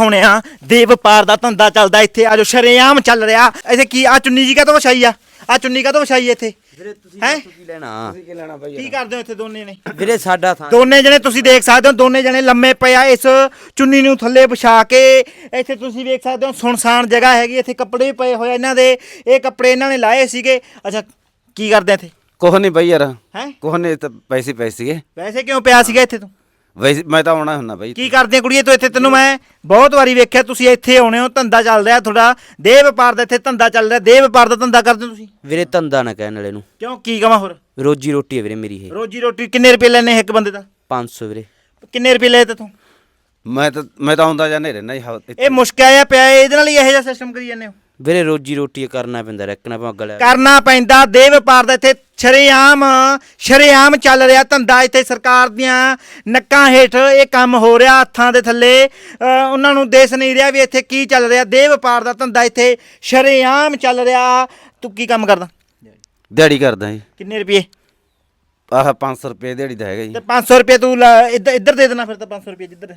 ਹੋਣਿਆ ਦੇ ਵਪਾਰ ਦਾ ਧੰਦਾ ਚੱਲਦਾ ਇੱਥੇ। ਆਜੋ ਸ਼ਰੇਆਮ ਚੱਲ ਰਿਹਾ। ਇੱਥੇ ਕੀ ਆ ਚੁੰਨੀ ਜੀ ਕਾ ਤੋਂ ਵਿਛਾਈ ਆ? ਆ ਚੁੰਨੀ ਕਾ ਤੋਂ ਵਿਛਾਈ ਇੱਥੇ? ਵੀਰੇ ਤੁਸੀਂ ਹੈਂ? ਦੱਸੋ ਕੀ ਲੈਣਾ? ਕੀ ਲੈਣਾ ਬਾਈ ਕੀ ਕਰਦੇ ਹੋ ਇੱਥੇ ਦੋਨੇ ਨੇ ਵੀਰੇ ਸਾਡਾ ਥਾਂ ਦੋਨੇ ਜਣੇ ਤੁਸੀਂ ਦੇਖ ਸਕਦੇ ਹੋ ਦੋਨੇ ਜਣੇ ਲੰਮੇ ਪਏ ਆ ਇਸ ਚੁੰਨੀ ਨੂੰ ਥੱਲੇ ਵਿਛਾ ਕੇ। ਇੱਥੇ ਤੁਸੀਂ ਵੇਖ ਸਕਦੇ ਹੋ ਸੁਨਸਾਨ ਜਗ੍ਹਾ ਹੈਗੀ। ਇੱਥੇ ਕੱਪੜੇ ਪਏ ਹੋਏ ਆ ਇਹਨਾਂ ਦੇ। ਇਹ ਕੱਪੜੇ ਇਹਨਾਂ ਨੇ ਲਾਏ ਸੀਗੇ। ਅੱਛਾ ਕੀ ਕਰਦੇ ਆ ਇੱਥੇ? ਕੁਛ ਨਹੀਂ ਬਾਈ ਯਾਰ। ਹੈ? ਕੁਛ ਨਹੀਂ ਤਾਂ ਪੈਸੇ ਪੈਸੇ ਸੀਗੇ। ਵੈਸੇ ਕਿਉਂ ਪਿਆ ਸੀਗਾ ਇੱਥੇ ਤੂੰ? ਵੈਸੇ ਮੈਂ ਤਾਂ ਆਉਣਾ ਹੁੰਦਾ ਬਾਈ ਕੀ ਕਰਦੇ ਆ ਕੁੜੀਏ ਤੂੰ ਇੱਥੇ? ਤੈਨੂੰ ਮੈਂ ਬਹੁਤ ਵਾਰੀ ਵੇਖਿਆ ਤੁਸੀਂ ਇੱਥੇ ਆਉਣੇ ਹੋ ਧੰਦਾ ਚੱਲ ਰਿਹਾ ਤੁਹਾਡਾ। ਦੇਹ ਵਪਾਰ ਦਾ ਇੱਥੇ ਧੰਦਾ ਚੱਲ ਰਿਹਾ ਦੇਹ ਵਪਾਰ ਦਾ ਧੰਦਾ ਕਰਦੇ ਹੋ ਤੁਸੀਂ? ਵੀਰੇ ਧੰਦਾ ਨਾ ਕਹਿਣ ਵਾਲੇ ਨੂੰ। ਕਿਉਂ? ਕੀ ਕਵਾਂ ਹੋਰ? ਰੋਜੀ ਰੋਟੀ ਹੈ ਵੀਰੇ ਮੇਰੀ ਇਹ। ਰੋਜੀ ਰੋਟੀ ਕਿੰਨੇ ਰੁਪਏ ਲੈਣੇ ਇੱਕ ਬੰਦੇ ਦਾ? 500 ਵੀਰੇ। ਕਿੰਨੇ ਰੁਪਏ ਲਏ ਤੂੰ ਮੈਂ ਤਾਂ ਮੈਂ ਤਾਂ ਆਉਂਦਾ ਰਹਿਣਾ ਜੀ ਹਾ- ਇੱਥੇ। ਇਹ ਮੁਸ਼ਕਿਲ ਆਇਆ ਪਿਆ ਇਹਦੇ ਨਾਲ ਹੀ ਇਹੋ ਜਿਹਾ ਸਿਸਟਮ ਕਰੀ ਜਾਂਦੇ ਹੋ। ਵੀਰੇ ਰੋਜੀ ਰੋਟੀ ਕਰਨਾ ਪੈਂਦਾ ਰੱਖਣਾ ਪਾ ਗਲਿਆ ਕਰਨਾ ਪੈਂਦਾ ਦੇਹ ਵਪਾਰ ਦਾ ਇੱਥੇ ਸ਼ਰੇਆਮ ਸ਼ਰੇਆਮ ਚੱਲ ਰਿਹਾ ਧੰਦਾ ਇੱਥੇ ਸਰਕਾਰ ਦੀਆਂ ਨੱਕਾਂ ਹੇਠ ਇਹ ਕੰਮ ਹੋ ਰਿਹਾ ਹੱਥਾਂ ਦੇ ਥੱਲੇ। ਉਹਨਾਂ ਨੂੰ ਦੇਸ ਨਹੀਂ ਰਿਹਾ ਵੀ ਇੱਥੇ ਕੀ ਚੱਲ ਰਿਹਾ। ਦੇਹ ਵਪਾਰ ਦਾ ਧੰਦਾ ਇੱਥੇ ਸ਼ਰੇਆਮ ਚੱਲ ਰਿਹਾ। ਤੂੰ ਕੀ ਕੰਮ ਕਰਦਾ? ਦਿਹਾੜੀ ਕਰਦਾ ਜੀ। ਕਿੰਨੇ ਰੁਪਏ? ਆਹ 500 ਰੁਪਏ ਦਿਹਾੜੀ ਦਾ ਹੈਗਾ ਜੀ। ਤੇ 500 ਰੁਪਏ ਤੂੰ ਲਾ- ਇੱਧਰ ਇੱਧਰ ਦੇ ਦੇਣਾ ਫਿਰ ਤਾਂ 500 ਰੁਪਏ ਜਿੱਧਰ।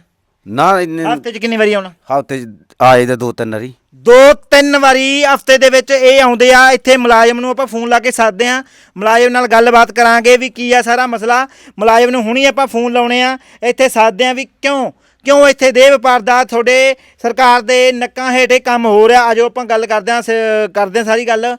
ਨਾ ਇੰਨੇ ਹਫ਼ਤੇ 'ਚ ਕਿੰਨੀ ਵਾਰੀ ਆਉਣਾ? ਹਫ਼ਤੇ ਚ ਆਏ ਤਾਂ ਦੋ ਤਿੰਨ ਵਾਰੀ। ਦੋ ਤਿੰਨ ਵਾਰੀ ਹਫ਼ਤੇ ਦੇ ਵਿੱਚ ਇਹ ਆਉਂਦੇ ਆ, ਇੱਥੇ ਮੁਲਾਜ਼ਮ ਨੂੰ ਆਪਾਂ ਫੋਨ ਲਾ ਕੇ ਸੱਦਦੇ ਆ। ਮੁਲਾਜ਼ਮ ਨਾਲ ਗੱਲਬਾਤ ਕਰਾਂਗੇ ਵੀ ਕੀ ਆ ਸਾਰਾ ਮਸਲਾ। ਮੁਲਾਜ਼ਮ ਨੂੰ ਹੁਣੀ ਆਪਾਂ ਫੋਨ ਲਾਉਣੇ ਆ, ਇੱਥੇ ਸੱਦਦੇ ਆ ਵੀ ਕਿਉਂ? ਕਿਉਂ ਇੱਥੇ ਦੇਹ ਵਪਾਰ ਦਾ ਤੁਹਾਡੇ ਸਰਕਾਰ ਦੇ ਨੱਕਾਂ ਹੇਠੇ ਕੰਮ ਹੋ ਰਿਹਾ? ਆਜੋ ਆਪਾਂ ਗੱਲ ਕਰਦੇ ਆ ਕਰਦੇ ਆ ਸਾਰੀ ਗੱਲ।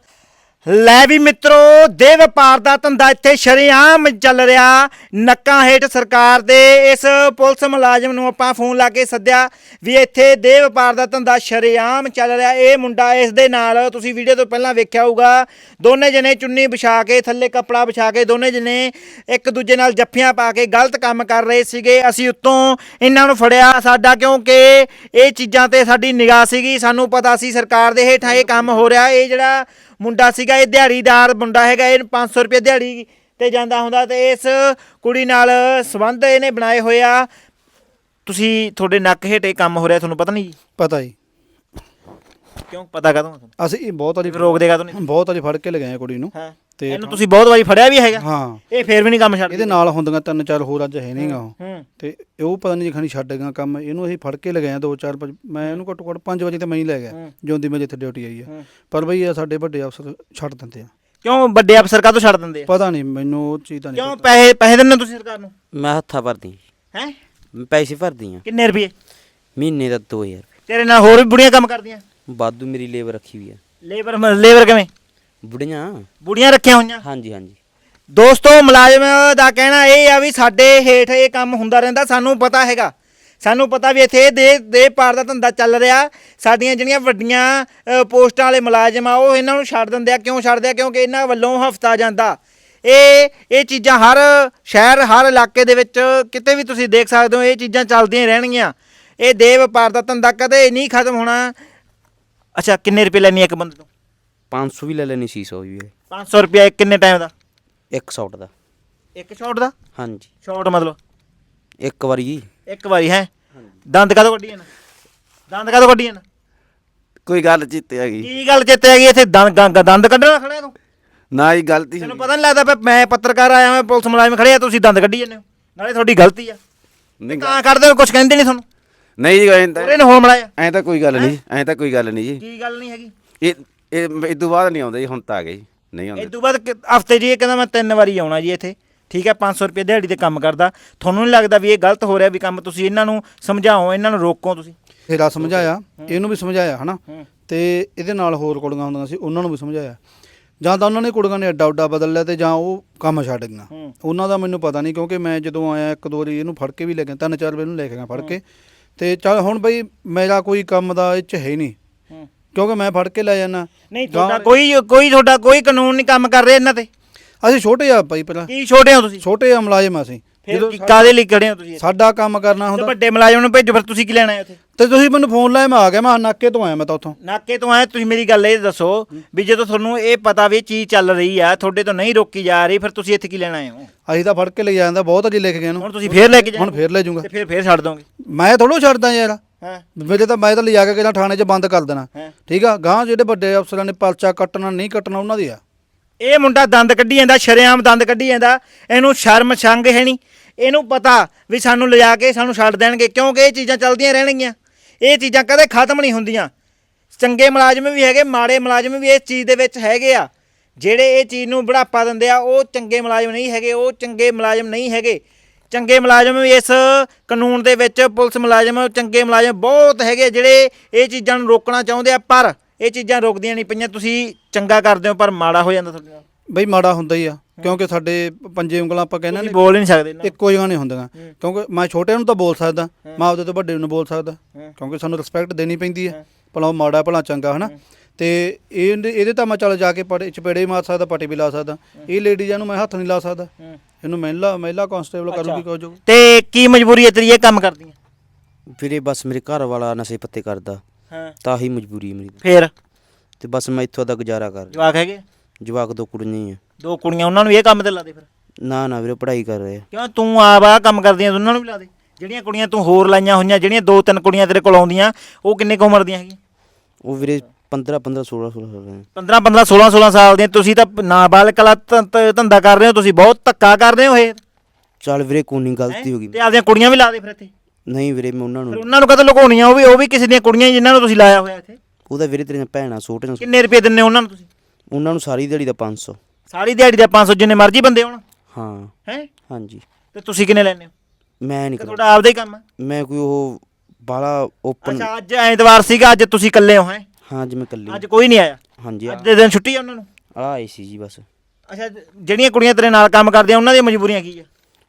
ਲੈ ਵੀ ਮਿੱਤਰੋ ਦੇ ਵਪਾਰ ਦਾ ਧੰਦਾ ਇੱਥੇ ਸ਼ਰੇਆਮ ਚੱਲ ਰਿਹਾ। ਨੱਕਾਂ ਹੇਠ ਸਰਕਾਰ ਦੇ ਇਸ ਪੁਲਿਸ ਮੁਲਾਜ਼ਮ ਨੂੰ ਆਪਾਂ ਫੋਨ ਲਾ ਕੇ ਸੱਦਿਆ ਵੀ ਇੱਥੇ ਦੇ ਵਪਾਰ ਦਾ ਧੰਦਾ ਸ਼ਰੇਆਮ ਚੱਲ ਰਿਹਾ। ਇਹ ਮੁੰਡਾ ਇਸ ਦੇ ਨਾਲ, ਤੁਸੀਂ ਵੀਡੀਓ ਤੋਂ ਪਹਿਲਾਂ ਵੇਖਿਆ ਹੋਊਗਾ, ਦੋਨੇ ਜਣੇ ਚੁੰਨੀ ਵਿਛਾ ਕੇ, ਥੱਲੇ ਕੱਪੜਾ ਵਿਛਾ ਕੇ ਦੋਨੇ ਜਣੇ ਇੱਕ ਦੂਜੇ ਨਾਲ ਜੱਫੀਆਂ ਪਾ ਕੇ ਗਲਤ ਕੰਮ ਕਰ ਰਹੇ ਸੀਗੇ। ਅਸੀਂ ਉੱਤੋਂ ਇਹਨਾਂ ਨੂੰ ਫੜਿਆ ਸਾਡਾ ਕਿਉਂਕਿ ਇਹ ਚੀਜ਼ਾਂ ਤੇ ਸਾਡੀ ਨਿਗਾਹ ਸੀਗੀ। ਸਾਨੂੰ ਪਤਾ ਸੀ ਸਰਕਾਰ ਦੇ ਹੇਠਾਂ ਇਹ ਕੰਮ ਹੋ ਰਿਹਾ। ਇਹ ਜਿਹੜਾ ਮੁੰਡਾ ਸੀਗਾ ਇਹ ਦਿਹਾੜੀਦਾਰ, ਮੁੰਡਾ ਹੈਗਾ ਇਹ 500 ਰੁਪਏ ਦਿਹਾੜੀ ਤੇ ਜਾਂਦਾ ਹੁੰਦਾ ਤੇ ਇਸ ਕੁੜੀ ਨਾਲ ਸੰਬੰਧ ਇਹਨੇ ਬਣਾਏ ਹੋਏ ਆ। ਤੁਸੀਂ ਤੁਹਾਡੇ ਨੱਕ ਹੇਠੇ ਕੰਮ ਹੋ ਰਿਹਾ, ਤੁਹਾਨੂੰ ਪਤਾ ਨਹੀਂ ਜੀ? ਪਤਾ ਜੀ। ਕਿਉਂ? ਪਤਾ ਕਦੋਂ ਤੁਹਾਨੂੰ? ਅਸੀਂ ਇਹ ਬਹੁਤ ਵਾਰੀ ਰੋਕਦੇ ਕਦੋਂ ਨਹੀਂ? ਬਹੁਤ ਵਾਰੀ ਫੜ ਕੇ ਲਗਾਏ ਕੁੜੀ ਨੂੰ ਹਾਂ। ਤੇ ਇਹਨੂੰ ਤੁਸੀਂ ਬਹੁਤ ਵਾਰੀ ਫੜਿਆ ਵੀ ਹੈਗਾ। ਹਾਂ। ਇਹ ਫੇਰ ਵੀ ਨਹੀਂ ਕੰਮ ਛੱਡਦੀ। ਇਹਦੇ ਨਾਲ ਹੁੰਦੀਆਂ ਤਿੰਨ ਚਾਰ ਹੋਰ ਅੱਜ ਹੈ ਨਹੀਂਗਾ ਉਹ। ਹੂੰ। ਤੇ ਉਹ ਪਤਾ ਨਹੀਂ ਖਾਣੀ ਛੱਡ ਗਿਆ ਕੰਮ। ਇਹਨੂੰ ਅਸੀਂ ਫੜ ਕੇ ਲਗਾਏ ਦੋ ਚਾਰ ਪੰਜ। ਮੈਂ ਇਹਨੂੰ ਘੱਟੋ ਘੱਟ 5 ਵਜੇ ਤੇ ਮੈਂ ਹੀ ਲੈ ਗਿਆ। ਜਿਉਂਦੀ ਮੈਂ ਜਿੱਥੇ ਡਿਊਟੀ ਆਈ ਆ। ਪਰ ਬਈ ਇਹ ਸਾਡੇ ਵੱਡੇ ਅਫਸਰ ਛੱਡ ਦਿੰਦੇ ਆ। ਕਿਉਂ ਵੱਡੇ ਅਫਸਰ ਕਾਹਤੋਂ ਛੱਡ ਦਿੰਦੇ ਆ? ਪਤਾ ਨਹੀਂ ਮੈਨੂੰ ਉਹ ਚੀਜ਼ ਦਾ ਨਹੀਂ ਕਿਉਂ ਪੈਸੇ ਪੈਸੇ ਦਿੰਦੇ ਤੁਸੀਂ ਸਰਕਾਰ ਨੂੰ? ਮੈਂ ਹੱਥਾਂ ਭਰਦੀ। ਹੈ? ਪੈਸੇ ਭਰਦੀ ਆ। ਕਿੰਨੇ ਰੁਪਏ? ਮਹੀਨੇ ਦਾ 2000 ਤੇਰੇ ਨਾਲ ਹੋਰ ਵੀ ਬੁੜੀਆਂ ਕੰਮ ਕਰਦੀਆਂ। ਬਾਦੂ ਮੇਰੀ ਲੇਬਰ ਰੱਖੀ ਵੀ ਆ ਲੇਬਰ ਲੇਬਰ ਕਿਵੇਂ? ਬੁੜੀਆਂ। ਬੁੜੀਆਂ ਰੱਖੀਆਂ ਹੋਈਆਂ? ਹਾਂਜੀ ਹਾਂਜੀ। ਦੋਸਤੋ ਮੁਲਾਜ਼ਮ ਦਾ ਕਹਿਣਾ ਇਹ ਆ ਵੀ ਸਾਡੇ ਹੇਠ ਇਹ ਕੰਮ ਹੁੰਦਾ ਰਹਿੰਦਾ ਸਾਨੂੰ ਪਤਾ ਹੈਗਾ। ਸਾਨੂੰ ਪਤਾ ਵੀ ਇੱਥੇ ਦੇ ਦੇ ਪਾਰ ਦਾ ਧੰਦਾ ਚੱਲ ਰਿਹਾ। ਸਾਡੀਆਂ ਜਿਹੜੀਆਂ ਵੱਡੀਆਂ ਪੋਸਟਾਂ ਵਾਲੇ ਮੁਲਾਜ਼ਮ ਆ ਉਹ ਇਹਨਾਂ ਨੂੰ ਛੱਡ ਦਿੰਦੇ ਆ। ਕਿਉਂ ਛੱਡਦੇ ਆ? ਕਿਉਂਕਿ ਇਹਨਾਂ ਵੱਲੋਂ ਹਫਤਾ ਜਾਂਦਾ। ਇਹ ਇਹ ਚੀਜ਼ਾਂ ਹਰ ਸ਼ਹਿਰ ਹਰ ਇਲਾਕੇ ਦੇ ਵਿੱਚ ਕਿਤੇ ਵੀ ਤੁਸੀਂ ਦੇਖ ਸਕਦੇ ਹੋ ਇਹ ਚੀਜ਼ਾਂ ਚੱਲਦੀਆਂ ਹੀ ਰਹਿਣਗੀਆਂ। ਇਹ ਦੇ ਵਪਾਰ ਦਾ ਧੰਦਾ ਕਦੇ ਨਹੀਂ ਖਤਮ ਹੋਣਾ। ਅੱਛਾ ਕਿੰਨੇ ਰੁਪਏ ਲੈਣੀ ਇੱਕ ਬੰਦੇ ਤੋਂ? 500 ਵੀ ਲੈ ਲੈਣੀ 600 ਵੀ ਵੀਰੇ 500 ਰੁਪਏ ਕਿੰਨੇ ਟਾਈਮ ਦਾ? ਇੱਕ ਸ਼ਾਟ ਦਾ। ਇੱਕ ਸ਼ਾਟ ਦਾ? ਹਾਂਜੀ। ਸ਼ਾਟ ਮਤਲਬ? ਇੱਕ ਵਾਰੀ ਇੱਕ ਵਾਰੀ ਹੈ? ਦੰਦ ਕਦੋਂ ਕੱਢੀਆਂ ਨਾ? ਦੰਦ ਕਦੋਂ ਕੱਢੀਆਂ ਨਾ? ਕੋਈ ਗੱਲ ਚਿੱਤੇ ਆ ਗਈ। ਕੀ ਗੱਲ ਚੇਤੇ ਆ ਗਈ ਇੱਥੇ? ਦੰਦ ਗੰਗ- ਦੰਦ ਕੱਢਣਾ ਖੜਿਆ ਤੂੰ? ਨਾ ਹੀ ਗਲਤੀ ਤੈਨੂੰ ਪਤਾ ਨਹੀਂ ਲੱਗਦਾ ਵੀ ਮੈਂ ਪੱਤਰਕਾਰ ਆਇਆ ਮੈਂ ਪੁਲਿਸ ਮੁਲਾਜ਼ਮ ਖੜੇ ਆ ਤੁਸੀਂ ਦੰਦ ਕੱਢੀ ਜਾਂਦੇ ਹੋ। ਨਾਲੇ ਤੁਹਾਡੀ ਗਲਤੀ ਆ। ਨਹੀਂ ਤਾਂ ਕੱਢਦੇ ਹੋ ਕੁਝ ਕਹਿੰਦੇ ਨਹੀਂ ਤੁਹਾਨੂੰ? ਨਹੀਂ ਜੀ ਐਂ ਤਾਂ ਉਹਰੇ ਨੇ ਹੋ ਮਲਾਇਆ ਐਂ ਤਾਂ ਕੋਈ ਗੱਲ ਨਹੀਂ ਐਂ ਤਾਂ ਕੋਈ ਗੱਲ ਨਹੀਂ ਜੀ। ਕੀ ਗੱਲ ਨਹੀਂ ਹੈਗੀ? ਇਹ ਇਹ ਇਹ ਤੋਂ ਬਾਅਦ ਨਹੀਂ ਆਉਂਦਾ ਜੀ ਹੁਣ ਤਾਂ ਆ ਗਏ ਜੀ ਨਹੀਂ ਇਹ ਆਉਂਦੇ ਤੋਂ ਬਾਅਦ ਹਫ਼ਤੇ ਜੀ ਇਹ ਕਹਿੰਦਾ ਮੈਂ ਤਿੰਨ ਵਾਰੀ ਆਉਣਾ ਜੀ ਇੱਥੇ। ਠੀਕ ਹੈ 500 ਰੁਪਏ ਦਿਹਾੜੀ ਤੇ ਕੰਮ ਕਰਦਾ। ਤੁਹਾਨੂੰ ਨਹੀਂ ਲੱਗਦਾ ਵੀ ਇਹ ਗਲਤ ਹੋ ਰਿਹਾ ਵੀ ਕੰਮ ਤੁਸੀਂ ਇਹਨਾਂ ਨੂੰ ਸਮਝਾਓ ਇਹਨਾਂ ਨੂੰ ਰੋਕੋ ਤੁਸੀਂ? ਫੇਰਾ ਸਮਝਾਇਆ ਇਹਨੂੰ ਵੀ ਸਮਝਾਇਆ ਹਨਾ। ਤੇ ਇਹਦੇ ਨਾਲ ਹੋਰ ਕੁੜੀਆਂ ਹੁੰਦੀਆਂ ਸੀ ਉਹਨਾਂ ਨੂੰ ਵੀ ਸਮਝਾਇਆ। ਜਾਂ ਤਾਂ ਉਹਨਾਂ ਨੇ ਕੁੜੀਆਂ ਨੇ ਅੱਡਾ ਉੱਡਾ ਬਦਲ ਲਿਆ ਤੇ ਜਾਂ ਉਹ ਕੰਮ ਛੱਡ ਗਈਆਂ। ਉਹਨਾਂ ਦਾ ਮੈਨੂੰ ਪਤਾ ਨਹੀਂ ਕਿਉਂਕਿ ਮੈਂ ਜਦੋਂ ਆਇਆ ਇੱਕ ਦੋ ਵਾਰੀ ਇਹਨੂੰ ਫੜ ਕੇ ਵੀ ਲੈ ਗਿਆ ਤਿੰਨ ਚਾਰ ਵਾਰ ਇਹਨੂੰ ਲੈ ਕੇ ਗਿਆ ਫੜ ਕੇ। ਤੇ ਚੱਲ ਹੁਣ ਬਈ ਮੇਰਾ ਕੋਈ ਕੰਮ ਦਾ ਇਹ ਚ ਹੈ ਹੀ ਨਹੀਂ। ਹੂੰ। ਕਿਉਂਕਿ ਮੈਂ ਫੜ ਕੇ ਲੈ ਜਾਣਾ ਨਹੀਂ ਤੁਹਾਡਾ ਕੋਈ ਕੋਈ ਤੁਹਾਡਾ ਕੋਈ ਕਾਨੂੰਨ ਨਹੀਂ ਕੰਮ ਕਰ ਰਿਹਾ ਇਹਨਾਂ ਤੇ? ਅਸੀਂ ਛੋਟੇ ਆ ਭਾਈ ਪਹਿਲਾਂ। ਕੀ ਛੋਟੇ ਹੋ ਤੁਸੀਂ? ਛੋਟੇ ਆ ਮੁਲਾਜ਼ਮ ਆ ਅਸੀਂ। ਫਿਰ ਕੀ- ਕਾਹਦੇ ਲਈ ਖੜੇ ਹੋ ਤੁਸੀਂ ਸਾਡਾ ਕੰਮ ਕਰਨਾ ਤੇ ਹੁੰਦਾ। ਵੱਡੇ ਮੁਲਾਜ਼ਮ ਨੂੰ ਭੇਜੋ ਫਿਰ ਤੁਸੀਂ ਕੀ ਲੈਣਾ ਹੈ ਉੱਥੇ ਤੇ ਤੁਸੀਂ ਮੈਨੂੰ ਫੋਨ ਲਾਇਆ ਮੈਂ ਆ ਗਿਆ ਮੈਂ ਨਾਕੇ ਤੋਂ ਆਇਆ ਮੈਂ ਤਾਂ ਉੱਥੋਂ। ਨਾਕੇ ਤੋਂ ਆਏ ਤੁਸੀਂ ਮੇਰੀ ਗੱਲ ਇਹ ਦੱਸੋ ਵੀ ਜਦੋਂ ਤੁਹਾਨੂੰ ਇਹ ਪਤਾ ਵੀ ਇਹ ਚੀਜ਼ ਚੱਲ ਰਹੀ ਆ ਤੁਹਾਡੇ ਤੋਂ ਨਹੀਂ ਰੋਕੀ ਜਾ ਰਹੀ ਫਿਰ ਤੁਸੀਂ ਇੱਥੇ ਕੀ ਲੈਣਾ ਆਏ ਹੋ? ਅਸੀਂ ਤਾਂ ਫੜ ਕੇ ਲੈ ਜਾਂਦਾ ਬਹੁਤ ਅਜੀ ਲਿਖ ਗਏ ਇਹਨੂੰ। ਹੁਣ ਤੁਸੀਂ ਫੇਰ ਲੈ ਕੇ ਜਾਓ ਹੁਣ ਫੇਰ ਲੈ ਜਾਊਂਗਾ। ਤੇ ਫਿਰ ਫੇਰ ਛੱਡ ਦੋਗੇ। ਮੈਂ ਥੋੜੋ ਛੱਡਦਾ ਯਾਰ। ਹਾਂ? ਮੇਰੇ ਤਾਂ ਮੈਂ ਤਾਂ ਲਿਜਾ ਕੇ ਕਿਹਨਾਂ ਥਾਣੇ 'ਚ ਬੰਦ ਕਰ ਦੇਣਾ। ਹਾਂ। ਠੀਕ ਆ? ਗਾਂ ਜਿਹੜੇ ਵੱਡੇ ਅਫਸਰਾਂ ਨੇ ਪਰਚਾ ਕੱਟਣਾ ਨਹੀਂ ਕੱਟਣਾ ਉਹਨਾਂ ਦੀ ਆ। ਇਹ ਮੁੰਡਾ ਦੰਦ ਕੱਢੀ ਜਾਂਦਾ, ਸ਼ਰੇਆਮ ਦੰਦ ਕੱਢੀ ਜਾਂਦਾ, ਇਹਨੂੰ ਸ਼ਰਮ ਸ਼ੰਗ ਹੈ ਨਹੀਂ। ਇਹਨੂੰ ਪਤਾ ਵੀ ਸਾਨੂੰ ਲਿਜਾ ਕੇ ਸਾਨੂੰ ਛੱਡ ਦੇਣਗੇ, ਕਿਉਂਕਿ ਇਹ ਚੀਜ਼ਾਂ ਚੱਲਦੀਆਂ ਰਹਿਣਗੀਆਂ। ਇਹ ਚੀਜ਼ਾਂ ਕਦੇ ਖਤਮ ਨਹੀਂ ਹੁੰਦੀਆਂ। ਚੰਗੇ ਮੁਲਾਜ਼ਮ ਵੀ ਹੈਗੇ, ਮਾੜੇ ਮੁਲਾਜ਼ਮ ਵੀ ਇਸ ਚੀਜ਼ ਦੇ ਵਿੱਚ ਹੈਗੇ ਆ। ਜਿਹੜੇ ਇਹ ਚੀਜ਼ ਨੂੰ ਬੁਢਾਪਾ ਦਿੰਦੇ ਆ, ਉਹ ਚੰਗੇ ਮੁਲਾਜ਼ਮ ਨਹੀਂ ਹੈਗੇ, ਉਹ ਚੰਗੇ ਮੁਲਾਜ਼ਮ ਨਹੀਂ ਹੈਗੇ। ਚੰਗੇ ਮੁਲਾਜ਼ਮ ਵੀ ਇਸ ਕਾਨੂੰਨ ਦੇ ਵਿੱਚ ਪੁਲਿਸ ਮੁਲਾਜ਼ਮ, ਚੰਗੇ ਮੁਲਾਜ਼ਮ ਬਹੁਤ ਹੈਗੇ ਜਿਹੜੇ ਇਹ ਚੀਜ਼ਾਂ ਨੂੰ ਰੋਕਣਾ ਚਾਹੁੰਦੇ ਆ, ਪਰ ਇਹ ਚੀਜ਼ਾਂ ਰੋਕਦੀਆਂ ਨਹੀਂ ਪਈਆਂ ਤੁਸੀਂ ਚੰਗਾ ਕਰਦੇ ਹੋ ਪਰ ਮਾੜਾ ਹੋ ਜਾਂਦਾ ਤੁਹਾਡੇ ਨਾਲ। ਬਈ ਮਾੜਾ ਹੁੰਦਾ ਹੀ ਆ ਕਿਉਂਕਿ ਸਾਡੇ ਪੰਜੇ ਉਂਗਲਾਂ ਆਪਾਂ ਕਹਿੰਦੇ ਤੁਸੀਂ ਨੇ ਬੋਲ ਹੀ ਨਹੀਂ ਸਕਦੇ ਨਾ। ਇੱਕੋ ਜਿਹਾ ਨਹੀਂ ਹੁੰਦੀਆਂ। ਕਿਉਂਕਿ ਮੈਂ ਛੋਟੇ ਨੂੰ ਤਾਂ ਬੋਲ ਸਕਦਾ ਮੈਂ ਆਪਦੇ ਤੋਂ ਵੱਡੇ ਨੂੰ ਬੋਲ ਸਕਦਾ। ਕਿਉਂਕਿ ਸਾਨੂੰ ਰਿਸਪੈਕਟ ਦੇਣੀ ਪੈਂਦੀ ਹੈ। ਭਲਾ ਉਹ ਮਾੜਾ ਭਲਾ ਚੰਗਾ ਹਨਾ? ਤੇ ਇਹ ਇਹਦੇ ਤਾਂ ਮੈਂ ਚੱਲ ਜਾ ਕੇ ਪੜੇ ਚਪੇੜੇ ਵੀ ਮਾਰ ਸਕਦਾ ਪੱਟੀ ਵੀ ਲਾ ਸਕਦਾ। ਇਹ ਲੇਡੀਜ਼ਾਂ ਨੂੰ ਮੈਂ ਹੱਥ ਨਹੀਂ ਲਾ ਸਕਦਾ। ਇਹਨੂੰ ਮਹਿਲਾ ਮਹਿਲਾ ਕਾਂਸਟੇਬਲ ਕਰੂਗੀ ਕਹੋ ਜੋ। ਤੇ ਕੀ ਮਜਬੂਰੀ ਹੈ ਤੇਰੀ ਇਹ ਕੰਮ ਕਰਦੀਆਂ ਵੀਰੇ ਬਸ ਮੇਰੇ ਘਰ ਵਾਲਾ ਨਸ਼ੇ ਪੱਤੇ ਕਰਦਾ। ਹਾਂ। ਤਾਂ ਹੀ ਮਜਬੂਰੀ ਹੈ ਮੇਰੀ ਫੇਰ? ਤੇ ਬਸ ਮੈਂ ਇੱਥੋਂ ਦਾ ਗੁਜ਼ਾਰਾ ਕਰ ਰਿਹਾ। ਜਵਾਕ ਹੈਗੇ? ਜਵਾਕ ਦੋ ਕੁੜੀਆਂ ਹੀ ਆ। ਦੋ ਕੁੜੀਆਂ ਉਹਨਾਂ ਨੂੰ ਇਹ ਕੰਮ ਤੇ ਲਾ ਦੇ ਫਿਰ। ਨਾ ਨਾ ਵੀਰੇ ਪੜ੍ਹਾਈ ਕਰ ਰਹੇ ਆ। ਕਿਉਂ? ਤੂੰ ਆਪ ਆ ਕੰਮ ਕਰਦੀਆਂ ਉਹਨਾਂ ਨੂੰ ਵੀ ਲਾ ਦੇ। ਜਿਹੜੀਆਂ ਕੁੜੀਆਂ ਤੂੰ ਹੋਰ ਲਾਈਆਂ ਹੋਈਆਂ ਜਿਹੜੀਆਂ ਦੋ ਤਿੰਨ ਕੁੜੀਆਂ ਤੇਰੇ ਕੋਲ ਆਉਂਦੀਆਂ ਉਹ ਕਿੰਨੇ ਕੁ ਉਮਰ ਦੀਆਂ ਹੈਗੀਆਂ? ਉਹ ਵੀਰੇ 15 15 16 16 ਸਾਲ ਦੇ 15 15 16 16 ਸਾਲ ਦੀਆਂ ਤੁਸੀਂ ਤਾਂ ਨਾਬਾਲਗ ਕਲਾ ਧੰਦਾ ਕਰ ਰਹੇ ਹੋ ਤੁਸੀਂ ਬਹੁਤ ਧੱਕਾ ਕਰ ਰਹੇ ਹੋ ਇਹ। ਚੱਲ ਵੀਰੇ ਕੋਈ ਨਹੀਂ ਗਲਤੀ ਹੋ ਗਈ। ਤੇ ਆਪਦੀਆਂ ਕੁੜੀਆਂ ਵੀ ਲਾ ਦੇ ਫਿਰ ਇੱਥੇ। ਨਹੀਂ ਵੀਰੇ ਮੈਂ ਉਹਨਾਂ ਫਿਰ ਨੂੰ ਉਹਨਾਂ ਨੂੰ ਕਦੇ ਲੁਕਾਉਣੀਆਂ? ਉਹ ਵੀ ਉਹ ਵੀ ਕਿਸੇ ਦੀਆਂ ਕੁੜੀਆਂ ਹੀ ਜਿਨ੍ਹਾਂ ਨੂੰ ਤੁਸੀਂ ਲਾਇਆ ਹੋਇਆ ਇੱਥੇ? ਉਹਦਾ ਵੀਰੇ ਤੇਰੀਆਂ ਭੈਣਾਂ ਛੋਟੀਆਂ ਕਿੰਨੇ ਰੁਪਏ ਦਿੰਨੇ ਉਹਨਾਂ ਨੂੰ ਤੁਸੀਂ? ਉਹਨਾਂ ਨੂੰ ਸਾਰੀ ਦਿਹਾੜੀ ਦਾ 500 ਸਾਰੀ ਦਿਹਾੜੀ ਦਾ 500 ਜਿੰਨੇ ਮਰਜ਼ੀ ਬੰਦੇ ਹੋਣ। ਹਾਂ। ਹੈ? ਹਾਂਜੀ। ਤੇ ਤੁਸੀਂ ਕਿੰਨੇ ਲੈਣੇ ਹੋ? ਮੈਂ ਨਹੀਂ ਕਰਦਾ। ਤੁਹਾਡਾ ਆਪਦਾ ਹੀ ਕੰਮ ਹੈ। ਮੈਂ ਕੋਈ ਉਹ ਬਾਲਾ ਓਪਨ ਅੱਛਾ ਅੱਜ ਐਤਵਾਰ ਸੀਗਾ ਅੱਜ ਤੁਸੀਂ ਇਕੱਲੇ ਹੋ ਹੈ? ਹਾਂ ਅੱਜ ਮੈਂ ਇਕੱਲੀ ਅੱਜ ਕੋਈ ਨਹੀਂ ਆਇਆ? ਹਾਂਜੀ ਅੱਜ ਦੇ ਦਿਨ ਛੁੱਟੀ ਆ ਉਹਨਾਂ ਨੂੰ? ਆ ਆਈ ਸੀ ਜੀ ਬਸ। ਅੱਛਾ ਜਿਹੜੀਆਂ ਕੁੜੀਆਂ ਤੇਰੇ ਨਾਲ ਕੰਮ ਕਰਦੀਆਂ ਉਹਨਾਂ ਦੀਆਂ ਮਜਬੂਰੀਆਂ ਕੀ ਆ?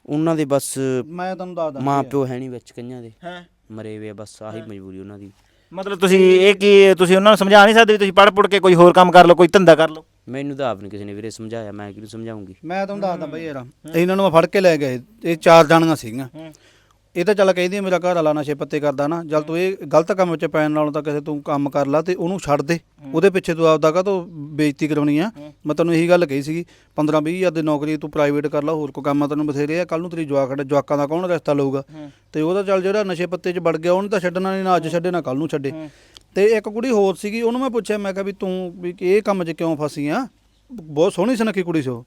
ਉਹਨਾਂ ਦੇ ਬਸ ਮੈਂ ਤੁਹਾਨੂੰ ਦੱਸਦਾ ਮਾਂ ਪਿਓ ਹੈ ਨਹੀਂ ਵਿੱਚ ਕਈਆਂ ਦੇ। ਹੈ? ਮਰੇ ਵੇ ਆ ਬਸ ਆਹੀ ਮਜਬੂਰੀ ਉਹਨਾਂ ਦੀ। ਮਤਲਬ ਤੁਸੀਂ ਇਹ ਕੀ ਤੁਸੀਂ ਉਹਨਾਂ ਨੂੰ ਸਮਝਾ ਨਹੀਂ ਸਕਦੇ ਵੀ ਤੁਸੀਂ ਪੜ੍ਹ ਪੁੜ ਕੇ ਕੋਈ ਹੋਰ ਕੰਮ ਕਰ ਲਓ ਕੋਈ ਧੰਦਾ ਕਰ ਲਓ? ਮੈਨੂੰ ਤਾਂ ਆਪ ਨਹੀਂ ਕਿਸੇ ਨੇ ਵੀਰੇ ਸਮਝਾਇਆ ਮੈਂ ਕਿਹਨੂੰ ਸਮਝਾਉਂਗੀ? ਮੈਂ ਤੁਹਾਨੂੰ ਦੱਸਦਾ ਬਈ ਯਾਰ ਇਹਨਾਂ ਨੂੰ ਮੈਂ ਫੜ ਕੇ ਲੈ ਗਏ ਇਹ ਚਾਰ ਜਾਣੀਆਂ ਸੀਗੀਆਂ। ਇਹ ਤਾਂ ਚੱਲ ਕਹਿੰਦੀ ਆ, ਮੇਰਾ ਘਰ ਵਾਲਾ ਨਸ਼ੇ ਪੱਤੇ ਕਰਦਾ ਨਾ ਜਦ ਤੂੰ ਇਹ ਗਲਤ ਕੰਮ ਵਿੱਚ ਪੈਣ ਨਾਲੋਂ ਤਾਂ ਕਿਸੇ ਤੂੰ ਕੰਮ ਕਰ ਲਾ ਤੇ ਉਹਨੂੰ ਛੱਡ ਦੇ। ਉਹਦੇ ਪਿੱਛੇ ਤੂੰ ਆਪਦਾ ਕਾ ਤੂੰ ਬੇਇੱਜ਼ਤੀ ਕਰਾਉਣੀ ਆ? ਮੈਂ ਤੈਨੂੰ ਇਹੀ ਗੱਲ ਕਹੀ ਸੀਗੀ 15 20 ਹਜ਼ਾਰ ਦੀ ਨੌਕਰੀ ਤੂੰ ਪ੍ਰਾਈਵੇਟ ਕਰ ਲਾ ਹੋਰ ਕੋਈ ਕੰਮ ਆ ਤੈਨੂੰ ਬਥੇਰੇ ਆ ਕੱਲ ਨੂੰ ਤੇਰੀ ਜਵਾਕ ਜਵਾਕਾਂ ਦਾ ਕੌਣ ਰਿਸ਼ਤਾ ਲਊਗਾ? ਤੇ ਉਹਦਾ ਚੱਲ ਜਿਹੜਾ ਨਸ਼ੇ ਪੱਤੇ 'ਚ ਵੜ ਗਿਆ ਉਹਨੂੰ ਤਾਂ ਛੱਡਣਾ ਨਹੀਂ ਨਾ ਅੱਜ ਛੱਡੇ ਨਾ ਕੱਲ ਨੂੰ ਛੱਡੇ। ਤੇ ਇੱਕ ਕੁੜੀ ਹੋਰ ਸੀਗੀ ਉਹਨੂੰ ਮੈਂ ਪੁੱਛਿਆ ਮੈਂ ਕਿਹਾ ਵੀ ਤੂੰ ਵੀ ਇਹ ਕੰਮ 'ਚ ਕਿਉਂ ਫਸੀ ਆ? ਬਹੁਤ ਸੋਹਣੀ ਸੁਨੱਖੀ ਕੁੜੀ ਸੀ ਉਹ।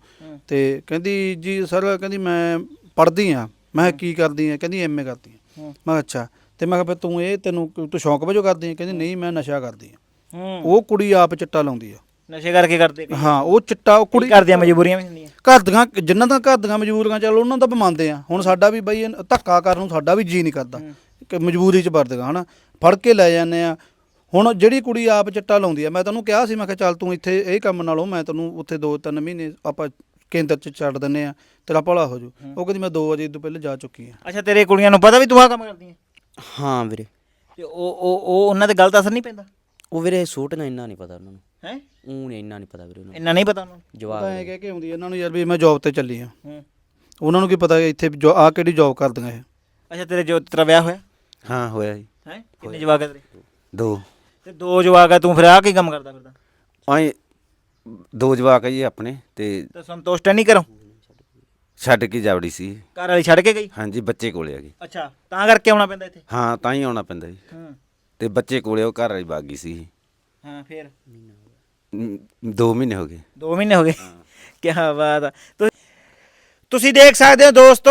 ਤੇ ਕਹਿੰਦੀ ਜੀ ਸਰ ਕਹਿੰਦੀ ਮੈਂ ਪੜ੍ਹਦੀ ਆ। ਮੈਂ ਕਿਹਾ ਕੀ ਕਰਦੀ ਆ ਕਹਿੰਦੀ ਐਮਏ ਕਰਦੀ ਆ ਮੈਂ ਕਿਹਾ ਅੱਛਾ। ਤੇ ਮੈਂ ਕਿਹਾ ਫਿਰ ਤੂੰ ਇਹ ਤੈਨੂੰ ਤੂੰ ਸ਼ੌਂਕ ਵਜੋਂ ਕਰਦੀ ਆ? ਕਹਿੰਦੀ ਨਹੀਂ ਮੈਂ ਨਸ਼ਾ ਕਰਦੀ ਆ। ਹੂੰ। ਉਹ ਕੁੜੀ ਆਪ ਚਿੱਟਾ ਲਾਉਂਦੀ ਆ। ਨਸ਼ੇ ਕਰਕੇ ਕਰਦੇ ਕਈ। ਹਾਂ ਉਹ ਚਿੱਟਾ ਉਹ ਕੁੜੀ ਕਰਦੀਆਂ ਮਜਬੂਰੀਆਂ ਵੀ ਹੁੰਦੀਆਂ। ਘਰ ਦੀਆਂ ਜਿੰਨਾਂ ਦਾ ਘਰ ਦੀਆਂ ਮਜਬੂਰੀਆਂ ਚੱਲ ਉਹਨਾਂ ਦਾ ਮੰਨਦੇ ਆ। ਹੁਣ ਸਾਡਾ ਵੀ ਬਈ ਇਹ ਧੱਕਾ ਕਰਨ ਨੂੰ ਸਾਡਾ ਵੀ ਜੀ ਨਹੀਂ ਕਰਦਾ। ਕਿ ਮਜਬੂਰੀ 'ਚ ਵਰਦਗਾ ਹਨਾ। ਫੜ ਕੇ ਲੈ ਜਾਂਦੇ ਆ। ਹੁਣ ਜਿਹੜੀ ਕੁੜੀ ਆਪ ਚਿੱਟਾ ਲਾਉਂਦੀ ਆ ਮੈਂ ਤੈਨੂੰ ਕਿਹਾ ਸੀ ਮੈਂ ਕਿਹਾ ਚੱਲ ਤੂੰ ਇੱਥੇ ਇਹ ਕੰਮ ਨਾਲੋਂ ਮੈਂ ਤੈਨੂੰ ਉੱਥੇ 2-3 ਮਹੀਨੇ ਆਪਾਂ ਕੇਂਦਰ 'ਚ ਛੱਡ ਦਿੰਨੇ ਆ ਤੇਰਾ ਭਲਾ ਹੋ ਜੂ। ਉਹ ਕਹਿੰਦੀ ਮੈਂ 2 ਵਜੇ ਤੋਂ ਪਹਿਲੇ ਜਾ ਚੁੱਕੀ ਆ। ਅੱਛਾ ਤੇਰੇ ਕੁੜੀਆਂ ਨੂੰ ਪਤਾ ਵੀ ਤੂੰ ਆ ਕੰਮ ਕਰਦੀ ਹੈ ਹਾਂ ਵੀਰੇ। ਤੇ ਉਹ ਉਹ ਉਹ ਉਹਨਾਂ ਤੇ ਗਲਤ ਅਸਰ ਨਹੀਂ ਪੈਂਦਾ? ਉਹ ਵੀਰੇ ਛੋਟੀਆਂ ਇੰਨਾ ਨਹੀਂ ਪਤਾ ਉਹਨਾਂ ਨੂੰ। ਹੈ? ਉਹ ਨਹੀਂ ਇੰਨਾ ਨਹੀਂ ਪਤਾ ਵੀਰੇ ਉਹਨਾਂ ਇੰਨਾ ਨਹੀਂ ਪਤਾ ਉਹਨਾਂ ਨੂੰ? ਤਾਂ ਜਵਾਬ ਐ ਕਹਿ ਕੇ ਆਉਂਦੀ ਇਹਨਾਂ ਨੂੰ ਯਾਰ ਵੀ ਮੈਂ ਜੌਬ ਤੇ ਚੱਲੀ ਆ। ਹੂੰ। ਉਹਨਾਂ ਨੂੰ ਕੀ ਪਤਾ ਇੱਥੇ ਆ ਕਿਹੜੀ ਜੌਬ ਕਰਦੀਆਂ ਇਹ। ਅੱਛਾ ਤੇਰੇ ਜੋ ਤੇਰਾ ਵਿਆਹ ਹੋਇਆ? ਹਾਂ ਹੋਇਆ ਜੀ। ਹੈ? ਕਿੰਨੇ ਜਵਾਕ ਆ ਤੇਰੇ? ਦੋ। ਤੇ ਦੋ ਜਵਾਕ ਆ ਤੂੰ ਫਿਰ ਆ ਕੀ ਕੰਮ ਕਰਦਾ ਫਿਰਦਾ? ਆਏ ਦੋ ਜਵਾਕ ਆ ਜੀ ਆਪਣੇ ਤੇ ਤੇ ਸੰਤੁਸ਼ਟ ਨਹੀਂ ਕਰੋ ਛੱਡ ਕੇ ਜਾਵੜੀ ਸੀ। ਘਰ ਵਾਲੀ ਛੱਡ ਕੇ ਗਈ? ਹਾਂਜੀ ਬੱਚੇ ਕੋਲੇ ਆ ਗਈ ਅੱਛਾ ਤਾਂ ਕਰਕੇ ਆਉਣਾ ਪੈਂਦਾ ਇੱਥੇ? ਹਾਂ ਤਾਂ ਹੀ ਆਉਣਾ ਪੈਂਦਾ ਜੀ। ਹਾਂ। ਤੇ ਬੱਚੇ ਕੋਲੇ ਉਹ ਘਰ ਵਾਲੀ ਬਾਗੀ ਸੀ। ਹਾਂ ਫਿਰ? ਮ, ਦੋ ਮਹੀਨੇ ਹੋ ਗਏ। 2 ਮਹੀਨੇ ਹੋ ਗਏ? ਕੀ ਬਾਤ ਆ। ਤੁਸੀਂ ਦੇਖ ਸਕਦੇ ਹੋ ਦੋਸਤੋ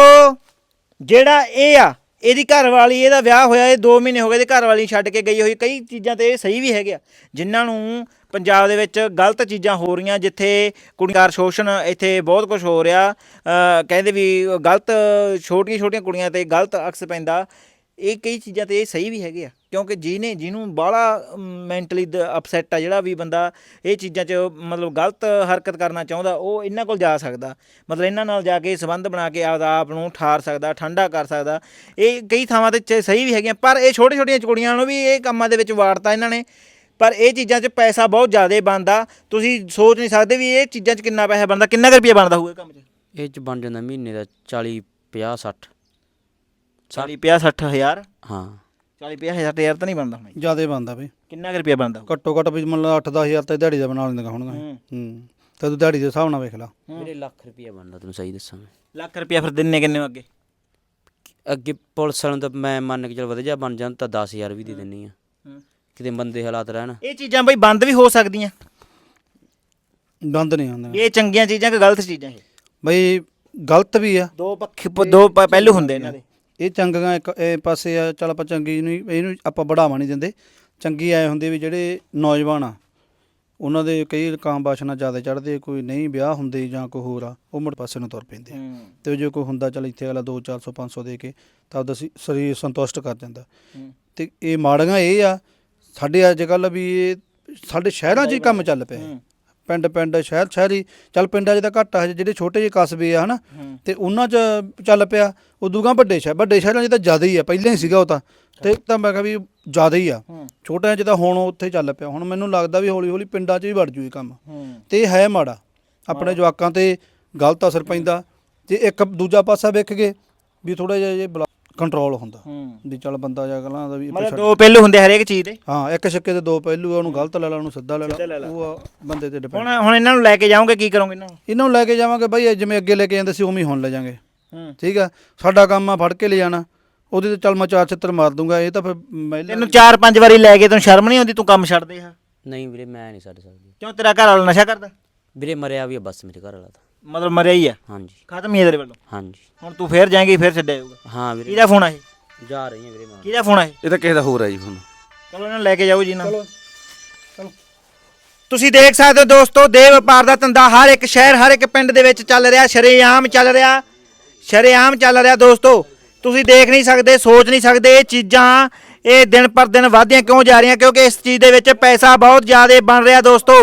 ਜਿਹੜਾ ਇਹ ਆ ਇਹਦੀ ਘਰ ਵਾਲੀ ਇਹਦਾ ਵਿਆਹ ਹੋਇਆ, ਇਹ 2 ਮਹੀਨੇ ਹੋ ਗਏ ਤੇ ਘਰ ਵਾਲੀ ਛੱਡ ਕੇ ਗਈ ਹੋਈ। ਕਈ ਚੀਜ਼ਾਂ ਤੇ ਇਹ ਸਹੀ ਵੀ ਹੈਗੇ ਆ, ਜਿਨ੍ਹਾਂ ਨੂੰ ਪੰਜਾਬ ਦੇ ਵਿੱਚ ਗਲਤ ਚੀਜ਼ਾਂ ਹੋ ਰਹੀਆਂ, ਜਿੱਥੇ ਕੁੜੀਆਂ ਸ਼ੋਸ਼ਣ ਇੱਥੇ ਬਹੁਤ ਕੁਝ ਹੋ ਰਿਹਾ। ਕਹਿੰਦੇ ਵੀ ਗਲਤ ਛੋਟੀਆਂ ਛੋਟੀਆਂ ਕੁੜੀਆਂ ਤੇ ਗਲਤ ਅਕਸ ਪੈਂਦਾ। ਇਹ ਕਈ ਚੀਜ਼ਾਂ ਤੇ ਇਹ ਸਹੀ ਵੀ ਹੈਗੇ ਆ। ਕਿਉਂਕਿ ਜਿਹਨੇ ਜਿਹਨੂੰ ਬਾਹਲਾ ਮੈਂਟਲੀ ਅਪਸੈਟ ਆ ਜਿਹੜਾ ਵੀ ਬੰਦਾ ਇਹ ਚੀਜ਼ਾਂ 'ਚ ਮਤਲਬ ਗਲਤ ਹਰਕਤ ਕਰਨਾ ਚਾਹੁੰਦਾ ਉਹ ਇਹਨਾਂ ਕੋਲ ਜਾ ਸਕਦਾ। ਮਤਲਬ ਇਹਨਾਂ ਨਾਲ ਜਾ ਕੇ ਸੰਬੰਧ ਬਣਾ ਕੇ ਆਪਦਾ ਆਪ ਨੂੰ ਠਾਰ ਸਕਦਾ ਠੰਡਾ ਕਰ ਸਕਦਾ। ਇਹ ਕਈ ਥਾਵਾਂ ਤੇ ਸਹੀ ਵੀ ਹੈਗੀਆਂ ਪਰ ਇਹ ਛੋਟੇ ਛੋਟੀਆਂ ਕੁੜੀਆਂ ਨੂੰ ਵੀ ਇਹ ਕੰਮਾਂ ਦੇ ਵਿੱਚ ਵਾੜਤਾ ਇਹਨਾਂ ਨੇ। ਪਰ ਇਹ ਚੀਜ਼ਾਂ 'ਚ ਪੈਸਾ ਬਹੁਤ ਜ਼ਿਆਦਾ ਬਣਦਾ। ਤੁਸੀਂ ਸੋਚ ਨਹੀਂ ਸਕਦੇ ਵੀ ਇਹ ਚੀਜ਼ਾਂ 'ਚ ਕਿੰਨਾ ਪੈਸਾ ਬਣਦਾ ਕਿੰਨਾ ਰੁਪਈਆ ਬਣਦਾ ਹੋਊਗਾ ਕੰਮ 'ਚ? ਇਹ ਚ ਬਣ ਜਾਂਦਾ ਮਹੀਨੇ ਦਾ 40 50 60 40 50 60 ਹਜ਼ਾਰ? ਹਾਂ। 40 50 ਹਜ਼ਾਰ ਤੇ ਹਜ਼ਾਰ ਤਾਂ ਨਹੀਂ ਬਣਦਾ ਹੁਣ ਜਿਆਦੇ ਬੰਦਾ ਬਈ। ਕਿੰਨਾ ਕੁ ਰੁਪਈਆ ਬਣਦਾ ਹੋਊ? ਘੱਟੋ ਘੱਟ ਵੀ ਮਤਲਬ 8-10 ਹਜ਼ਾਰ ਤੇ ਦਿਹਾੜੀ ਦਾ ਬਣਾ ਲੈਂਦੀਆਂ ਹੋਣਗੀਆਂ ਹੂੰ। ਹੂੰ। ਤੇ ਤੂੰ ਦਿਹਾੜੀ ਦੇ ਹਿਸਾਬ ਨਾਲ ਵੇਖ ਲਾ। ਵੀਰੇ ਲੱਖ ਰੁਪਇਆ ਬਣਦਾ ਤੈਨੂੰ ਸਹੀ ਦੱਸਾਂ ਮੈਂ। ਲੱਖ ਰੁਪਈਆ ਫਿਰ ਦਿੰਨੇ ਕਿੰਨੇ ਹੋ ਅੱਗੇ? ਅੱਗੇ ਪੁਲਿਸ ਵਾਲਿਆਂ ਨੂੰ ਤਾਂ ਮੈਂ ਮੰਨ ਕੇ ਚੱਲ ਵਧੀਆ ਬਣ ਜਾਂਦਾ ਤਾਂ 10000 ਵੀ ਦੇ ਦਿੰਨੀ ਆ। ਕਿਤੇ ਬੰਦੇ ਹਾਲਾਤ ਰਹਿਣ। ਇਹ ਚੀਜ਼ਾਂ ਬਈ ਬੰਦ ਵੀ ਹੋ ਸਕਦੀਆਂ। ਗੰਦ ਨਹੀਂ ਹੁੰਦਾ ਵੀ ਇਹ ਚੰਗੀਆਂ ਚੀਜ਼ਾਂ ਕਿ ਗਲਤ ਚੀਜ਼ਾਂ ਇਹ? ਬਈ ਗਲਤ ਵੀ ਆ। ਦੋ ਪੱਖ ਦੋ ਪ- ਪਹਿਲੂ ਹੁੰਦੇ ਇਹਨਾਂ ਦੇ। ਇਹ ਚੰਗੀਆਂ ਇੱਕ ਇਹ ਪਾਸੇ ਆ ਚੱਲ ਆਪਾਂ ਚੰਗੀ ਨੂੰ ਹੀ- ਇਹਨੂੰ ਆਪਾਂ ਬੜਾਵਾ ਨਹੀਂ ਦਿੰਦੇ। ਚੰਗੀ ਆਏ ਹੁੰਦੇ ਵੀ ਜਿਹੜੇ ਨੌਜਵਾਨ ਆ ਉਹਨਾਂ ਦੇ ਕਈ ਕਾਮ ਬਾਸ਼ਨਾ ਜ਼ਿਆਦਾ ਚੜਦੇ ਕੋਈ ਨਹੀਂ ਵਿਆਹ ਹੁੰਦੇ ਜਾਂ ਕੋਈ ਹੋਰ ਆ ਉਹ ਮੁੜ ਪਾਸੇ ਨੂੰ ਤੁਰ ਪੈਂਦੇ ਆ। ਤੇ ਜੇ ਕੋਈ ਹੁੰਦਾ ਚੱਲ ਇੱਥੇ ਵਾਲਾ 2 400 500 ਦੇ ਕੇ ਤਾਂ ਉਹਦਾ ਸੀ- ਸਰੀਰ ਸੰਤੁਸ਼ਟ ਕਰ ਜਾਂਦਾ। ਤੇ ਇਹ ਮਾੜੀਆਂ ਇਹ ਆ ਸਾਡੇ ਅੱਜ ਕੱਲ ਵੀ ਇਹ ਸਾਡੇ ਸ਼ਹਿਰਾਂ 'ਚ ਹੀ ਕੰਮ ਚੱਲ ਪਿਆ। ਇਹ। ਪਿੰਡ ਪਿੰਡ ਸ਼ਹਿਰ ਸ਼ਹਿਰੀ ਚੱਲ ਪਿੰਡਾਂ 'ਚ ਤਾਂ ਘੱਟ ਆ ਹਜੇ ਜਿਹੜੇ ਛੋਟੇ ਜਿਹੇ ਕਸਬੇ ਆ ਹਨਾ ਤੇ ਉਹਨਾਂ 'ਚ ਚੱਲ ਪਿਆ ਉਦੋਂ ਵੱਡੇ ਸ਼ਹਿਰ ਵੱਡੇ ਸ਼ਹਿਰਾਂ 'ਚ ਤਾਂ ਜ਼ਿਆਦਾ ਹੀ ਆ ਪਹਿਲਾਂ ਹੀ ਸੀਗਾ ਉਹ ਤਾਂ ਤੇ ਤਾਂ ਮੈਂ ਕਿਹਾ ਵੀ ਜ਼ਿਆਦਾ ਹੀ ਆ। ਛੋਟਿਆਂ 'ਚ ਤਾਂ ਹੁਣ ਉੱਥੇ ਚੱਲ ਪਿਆ ਹੁਣ ਮੈਨੂੰ ਲੱਗਦਾ ਵੀ ਹੌਲੀ ਹੌਲੀ ਪਿੰਡਾਂ 'ਚ ਵੀ ਵੜ ਜੂ ਇਹ ਕੰਮ। ਤੇ ਇਹ ਹੈ ਮਾੜਾ ਆਪਣੇ ਜਵਾਕਾਂ ਤੇ ਗਲਤ ਅਸਰ ਪੈਂਦਾ ਤੇ ਇੱਕ ਦੂਜਾ ਪਾਸਾ ਵੇਖ ਕੇ ਵੀ ਥੋੜਾ ਜਿਹਾ ਇਹ ਕੰਟਰੋਲ ਹੁੰਦਾ। ਵੀ ਚੱਲ ਬੰਦਾ ਜਾਂ ਗੱਲਾਂ ਦਾ ਵੀ ਮਤਲਬ ਦੋ ਪਹਿਲੂ ਹੁੰਦੇ ਹਰੇਕ ਚੀਜ਼ ਦੇ? ਹਾਂ ਇੱਕ ਸਿੱਕੇ ਦੇ ਦੋ ਪਹਿਲੂ ਆ ਉਹਨੂੰ ਗਲਤ ਲੈ ਲਾ ਉਹਨੂੰ ਸਿੱਧਾ ਲੈ ਲਾ ਉਹ ਆ ਬੰਦੇ ਤੇ ਡਿਪੈਂਡ ਹੁਣ ਹੁਣ ਇਹਨਾਂ ਨੂੰ ਲੈ ਕੇ ਜਾਓਗੇ ਕੀ ਕਰੋਗੇ ਇਹਨਾਂ ਨੂੰ? ਇਹਨਾਂ ਨੂੰ ਲੈ ਕੇ ਜਾਵਾਂਗੇ ਬਾਈ ਜਿਵੇਂ ਅੱਗੇ ਲੈ ਕੇ ਜਾਂਦੇ ਸੀ ਉਵੇਂ ਹੀ ਹੁਣ ਲੈ ਜਾਾਂਗੇ। ਹੂੰ। ਠੀਕ ਆ? ਸਾਡਾ ਕੰਮ ਆ ਫੜ ਕੇ ਲੈ ਜਾਣਾ। ਉਹਦੇ ਤੇ ਚੱਲ ਮੈਂ ਚਾਰ ਛਿੱਤਰ ਮਾਰ ਦੂੰਗਾ ਇਹ ਤਾਂ ਫਿਰ ਤੈਨੂੰ ਚਾਰ ਪੰਜ ਵਾਰੀ ਲੈ ਕੇ ਤੈਨੂੰ ਸ਼ਰਮ ਨਹੀਂ ਆਉਂਦੀ ਤੂੰ ਕੰਮ ਛੱਡ ਦੇ ਆ ਨਹੀਂ ਵੀਰੇ ਮੈਂ ਨਹੀਂ ਛੱਡ ਸਕਦੀ। ਕਿਉਂ ਤੇਰਾ ਘਰ ਵਾਲਾ ਨਸ਼ਾ ਕਰਦਾ? ਵੀਰੇ ਮਰਿਆ ਵੀ ਆ ਬਸ ਮੇਰੇ ਘਰ ਵਾਲਾ ਤਾਂ। ਮਤਲਬ ਮਰਿਆ ਹੀ ਆ। ਹਾਂਜੀ। ਖਤਮ ਹੀ ਆ ਤੇਰੇ ਵੱਲੋਂ। ਹਾਂਜੀ। ਹੁਣ ਤੂੰ ਫੇਰ ਜਾਏਂਗੀ ਫੇਰ ਛੱਡਿਆ ਜਾਊਗਾ। ਹਾਂ ਵੀਰੇ। ਕਿਹਦਾ ਫੋਨ ਆ ਇਹ? ਜਾ ਰਹੀ ਹਾਂ ਵੀਰੇ ਮੈਂ। ਕਿਹਦਾ ਫੋਨ ਆ ਇਹ? ਇਹ ਤਾਂ ਕਿਸੇ ਦਾ ਹੋਰ ਹੈ ਜੀ ਹੁਣ ਚਲੋ ਇਹਨਾਂ ਨੂੰ ਲੈ ਕੇ ਜਾਓ ਜੀ ਨਾ। ਤੁਸੀਂ ਦੇਖ ਸਕਦੇ ਹੋ ਦੋਸਤੋ ਦੇਹ ਵਪਾਰ ਦਾ ਧੰਦਾ ਹਰ ਇੱਕ ਸ਼ਹਿਰ ਹਰ ਇੱਕ ਪਿੰਡ ਦੇ ਵਿੱਚ ਚੱਲ ਰਿਹਾ ਸ਼ਰੇਆਮ ਚੱਲ ਰਿਹਾ ਸ਼ਰੇਆਮ ਚੱਲ ਰਿਹਾ ਦੋਸਤੋ। ਤੁਸੀਂ ਦੇਖ ਨਹੀਂ ਸਕਦੇ ਸੋਚ ਨਹੀਂ ਸਕਦੇ ਇਹ ਚੀਜ਼ਾਂ ਇਹ ਦਿਨ ਪਰ ਦਿਨ ਵਧਦੀਆਂ ਕਿਉਂ ਜਾ ਰਹੀਆਂ ਕਿਉਂਕਿ ਇਸ ਚੀਜ਼ ਦੇ ਵਿੱਚ ਪੈਸਾ ਬਹੁਤ ਜ਼ਿਆਦਾ ਬਣ ਰਿਹਾ ਦੋਸਤੋ।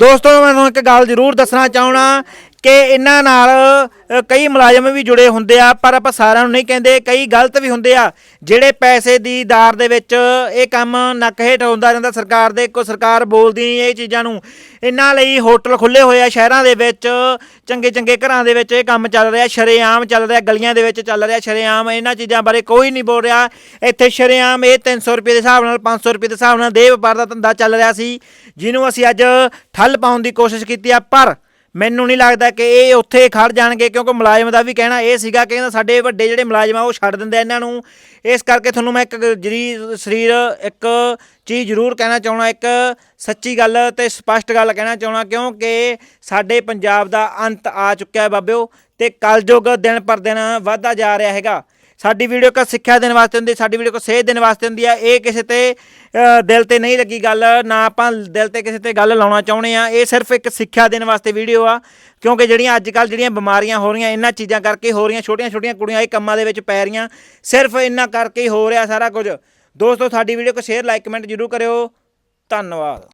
ਦੋਸਤੋ ਮੈਂ ਤੁਹਾਨੂੰ ਇੱਕ ਗੱਲ ਜ਼ਰੂਰ ਦੱਸਣਾ ਚਾਹਣਾ ਕਿ ਇਹਨਾਂ ਨਾਲ ਅ, ਕਈ ਮੁਲਾਜ਼ਮ ਵੀ ਜੁੜੇ ਹੁੰਦੇ ਆ ਪਰ ਆਪਾਂ ਸਾਰਿਆਂ ਨੂੰ ਨਹੀਂ ਕਹਿੰਦੇ ਕਈ ਗਲਤ ਵੀ ਹੁੰਦੇ ਆ। ਜਿਹੜੇ ਪੈਸੇ ਦੀ ਦਾਰ ਦੇ ਵਿੱਚ ਇਹ ਕੰਮ ਨੱਕ ਹੇਠ ਹੁੰਦਾ ਰਹਿੰਦਾ ਸਰਕਾਰ ਦੇ ਕੋ ਸਰਕਾਰ ਬੋਲਦੀ ਨਹੀਂ ਇਹ ਚੀਜ਼ਾਂ ਨੂੰ। ਇਹਨਾਂ ਲਈ ਹੋਟਲ ਖੁੱਲੇ ਹੋਏ ਆ ਸ਼ਹਿਰਾਂ ਦੇ ਵਿੱਚ ਚੰਗੇ ਚੰਗੇ ਘਰਾਂ ਦੇ ਵਿੱਚ ਇਹ ਕੰਮ ਚੱਲ ਰਿਹਾ ਸ਼ਰੇਆਮ ਚੱਲ ਰਿਹਾ ਗਲੀਆਂ ਦੇ ਵਿੱਚ ਚੱਲ ਰਿਹਾ ਸ਼ਰੇਆਮ ਇਹਨਾਂ ਚੀਜ਼ਾਂ ਬਾਰੇ ਕੋਈ ਨਹੀਂ ਬੋਲ ਰਿਹਾ। ਇੱਥੇ ਸ਼ਰੇਆਮ ਇਹ 300 ਰੁਪਏ ਦੇ ਹਿਸਾਬ ਨਾਲ 500 ਰੁਪਏ ਦੇ ਹਿਸਾਬ ਨਾਲ ਦੇਹ ਵਪਾਰ ਦਾ ਧੰਦਾ ਚੱਲ ਰਿਹਾ ਸੀ ਜਿਹਨੂੰ ਅਸੀਂ ਅੱਜ ਠੱਲ ਪਾਉਣ ਦੀ ਕੋਸ਼ਿਸ਼ ਕੀਤੀ ਆ ਪਰ ਮੈਨੂੰ ਨਹੀਂ ਲੱਗਦਾ ਕਿ ਇਹ ਉੱਥੇ ਖੜ ਜਾਣਗੇ, ਕਿਉਂਕਿ ਮੁਲਾਜ਼ਮ ਦਾ ਵੀ ਕਹਿਣਾ ਇਹ ਸੀਗਾ ਕਿ ਕਹਿੰਦਾ ਸਾਡੇ ਵੱਡੇ ਜਿਹੜੇ ਮੁਲਾਜ਼ਮ ਆ, ਉਹ ਛੱਡ ਦਿੰਦੇ ਇਹਨਾਂ ਨੂੰ। ਇਸ ਕਰਕੇ ਤੁਹਾਨੂੰ ਮੈਂ ਇੱਕ ਜਰੀ ਸਰੀਰ, ਇੱਕ ਚੀਜ਼ ਜ਼ਰੂਰ ਕਹਿਣਾ ਚਾਹਣਾ ਇੱਕ ਸੱਚੀ ਗੱਲ ਤੇ ਸਪਸ਼ਟ ਗੱਲ ਕਹਿਣਾ ਚਾਹਣਾ ਕਿਉਂਕਿ ਸਾਡੇ ਪੰਜਾਬ ਦਾ ਅੰਤ ਆ ਚੁੱਕਿਆ ਹੈ ਬਾਬਿਓ, ਤੇ ਕਲਯੁਗ ਦਿਨ ਪਰ ਦਿਨ ਵਧਦਾ ਜਾ ਰਿਹਾ ਹੈਗਾ। ਸਾਡੀ ਵੀਡੀਓ ਕਾ ਸਿੱਖਿਆ ਦੇਣ ਵਾਸਤੇ ਹੁੰਦੀ, ਸਾਡੀ ਵੀਡੀਓ ਕੋ ਸੇਧ ਦੇਣ ਵਾਸਤੇ ਹੁੰਦੀ ਆ, ਇਹ ਕਿਸੇ ਤੇ ਦਿਲ ਤੇ ਨਹੀਂ ਲੱਗੀ ਗੱਲ, ਨਾ ਆਪਾਂ ਦਿਲ ਤੇ ਕਿਸੇ ਤੇ ਗੱਲ ਲਾਉਣਾ ਚਾਹੁੰਦੇ ਆ, ਇਹ ਸਿਰਫ ਇੱਕ ਸਿੱਖਿਆ ਦੇਣ ਵਾਸਤੇ ਵੀਡੀਓ ਆ, ਕਿਉਂਕਿ ਜਿਹੜੀਆਂ ਅੱਜ ਕੱਲ ਜਿਹੜੀਆਂ ਬਿਮਾਰੀਆਂ ਹੋ ਰਹੀਆਂ, ਇਹਨਾਂ ਚੀਜ਼ਾਂ ਕਰਕੇ ਹੋ ਰਹੀਆਂ ਛੋਟੀਆਂ ਛੋਟੀਆਂ ਕੁੜੀਆਂ ਇਹ ਕੰਮਾਂ ਦੇ ਵਿੱਚ ਪੈ ਰਹੀਆਂ, ਸਿਰਫ ਇਹਨਾਂ ਕਰਕੇ ਹੀ ਹੋ ਰਿਹਾ ਸਾਰਾ ਕੁਝ। ਦੋਸਤੋ, ਸਾਡੀ ਵੀਡੀਓ ਕੋ ਸ਼ੇਅਰ, ਲਾਈਕ, ਕਮੈਂਟ ਜ਼ਰੂਰ ਕਰਿਓ, ਧੰਨਵਾਦ।